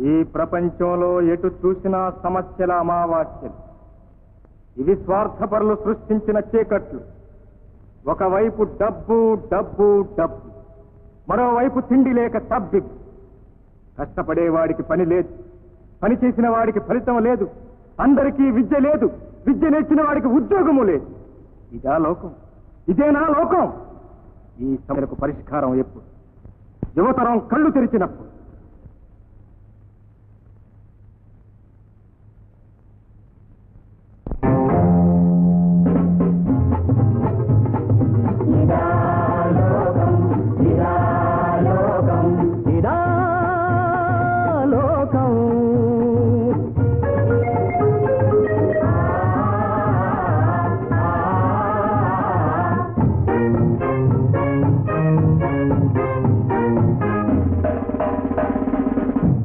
ఈ ప్రపంచంలో ఎటు చూసినా సమస్యల అమావాస్యలు. ఇవి స్వార్థపరులు సృష్టించిన చీకట్లు. ఒకవైపు డబ్బు డబ్బు డబ్బు. మరోవైపు తిండి లేక తబ్బి. కష్టపడేవాడికి పని లేదు. పని చేసిన వాడికి ఫలితం లేదు. అందరికీ విద్య లేదు. విద్య నేర్చిన వాడికి ఉద్యోగము లేదు. ఇదా లోకం. ఇదేనా లోకం. ఈ సమస్యలకు పరిష్కారం ఎప్పుడు? యువతరం కళ్ళు తెరిచినప్పుడు.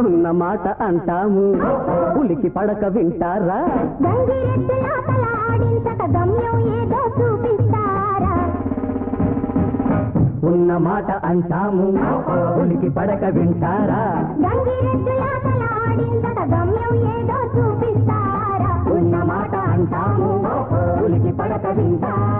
ఉన్న మాట అంటాము. ఉలికి పడక వింటారా? ఉన్న మాట అంటాము. ఉలికి పడక వింటారా? ఉన్న మాట అంటాము. ఉలికి పడక వింటారా?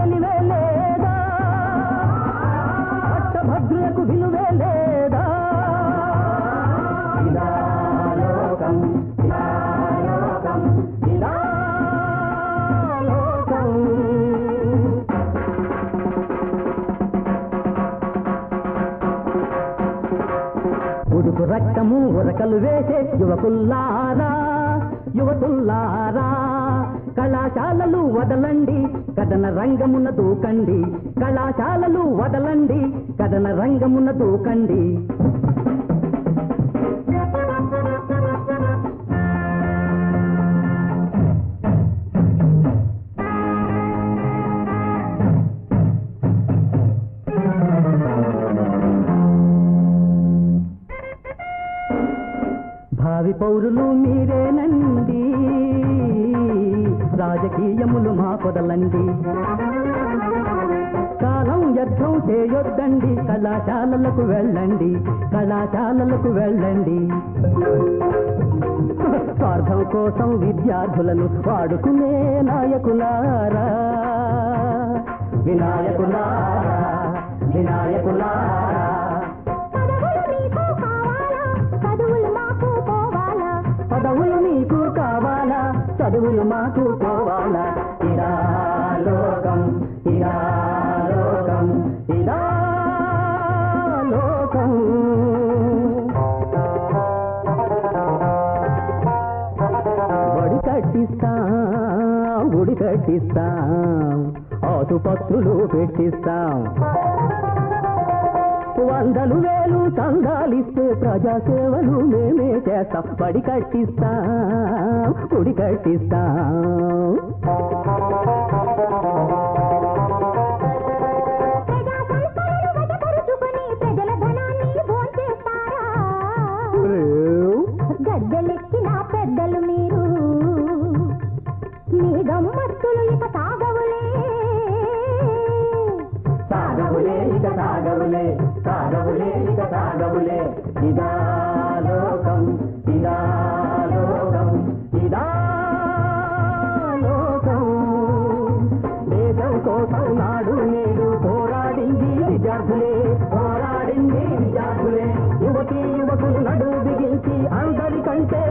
ఉడుకు రక్తము ఉరకలు వేసే యువకుల్లారా యువతుల్లారా కళాశాలలు వదలండి కథన రంగమున దూకండి కళాశాలలు వదలండి కథన రంగమున దూకండి భావి పౌరులు మీరేనండి? రాజకీయములు మా కొదలండి. కాలం యుద్ధం చేయొద్దండి కళాశాలలకు వెళ్ళండి కళాశాలలకు వెళ్ళండి. స్వార్థం కోసం విద్యార్థులను వాడుకునే నాయకులారా? వినాయకులారా వినాయకులారా. చదువులు మాకు పదవులు పోవాలా ఇదా లోకం ఇదా లోకం ఇదా లోకం. బడి కట్టిస్తాం గుడి కట్టిస్తాం ఆసుపత్రులు పెట్టిస్తాం. వందలు వేలు చందాలిస్తే ప్రజాసేవలు మేమే చేస్తాం. బడి కట్టిస్తాం గుడి కట్టిస్తాం. ప్రజా గద్దెలెక్కిన పెద్దలు మీరు. మీ గమ్మత్తులు ఇక సాగవులే సాగవులే ఇక సాగవులే సాగవులే ఇక సాగవులే ఇదాలోకం ఇదాలోకం ఇదాలోకం. దేశం కోసం నాడు నేడు పోరాడింది విద్యార్థులే పోరాడింది విద్యార్థులే. యువతి యువకులు నడు బిగించి అందరికంటే